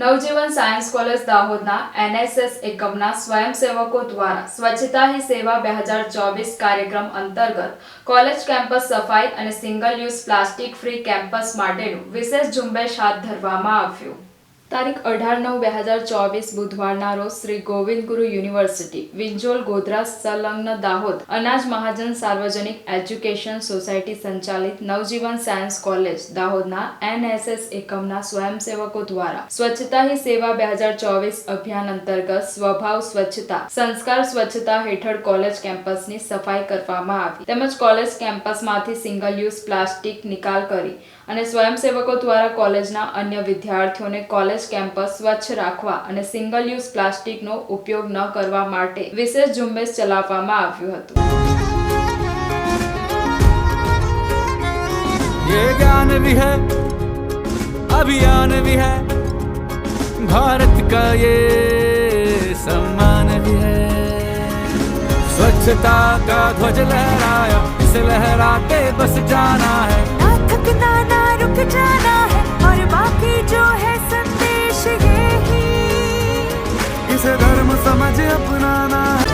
નવજીવન science college દાહોદના NSS એકમના સ્વયંસેવકો દ્વારા સ્વચ્છતા હી સેવા બે હજાર ચોવીસ કાર્યક્રમ અંતર્ગત કોલેજ કેમ્પસ સફાઈ અને single use plastic free campus માટેનું વિશેષ ઝુંબેશ હાથ ધરવામાં આવ્યું. તારીખ અઢાર નવ બે હજાર ચોવીસ બુધવારના રોજ શ્રી ગોવિંદ ગુરુ યુનિવર્સિટી, વિંજોલ, ગોધરા, સંલગ્ન દાહોદ, અનાજ મહાજન સાર્વજનિક એજ્યુકેશન સોસાયટી સંચાલિત નવજીવન સાયન્સ કોલેજ, દાહોદના એનએસએસ એકમના સ્વયંસેવકો દ્વારા સ્વચ્છતા હી સેવા બે હજાર ચોવીસ અભિયાન અંતર્ગત સ્વભાવ સ્વચ્છતા, સંસ્કાર સ્વચ્છતા હેઠળ કોલેજ કેમ્પસની સફાઈ કરવામાં આવી. તેમજ કોલેજ કેમ્પસમાંથી સિંગલ યુઝ પ્લાસ્ટિક નિકાલ કરી અને સ્વયંસેવકો દ્વારા કોલેજના અન્ય વિદ્યાર્થીઓને કોલેજ કેમ્પસ સ્વચ્છ રાખવા અને સિંગલ યુઝ પ્લાસ્ટિકનો ઉપયોગ ન કરવા માટે વિશેષ ઝુંબેશ ચલાવવામાં આવ્યું હતું ये ज्ञान भी है अभियान भी है भारत का ये सम्मान भी है स्वच्छता का ध्वज लहराया इसे लहराते बस जाना है संदेश ये ही इसे धर्म समझ अपनाना है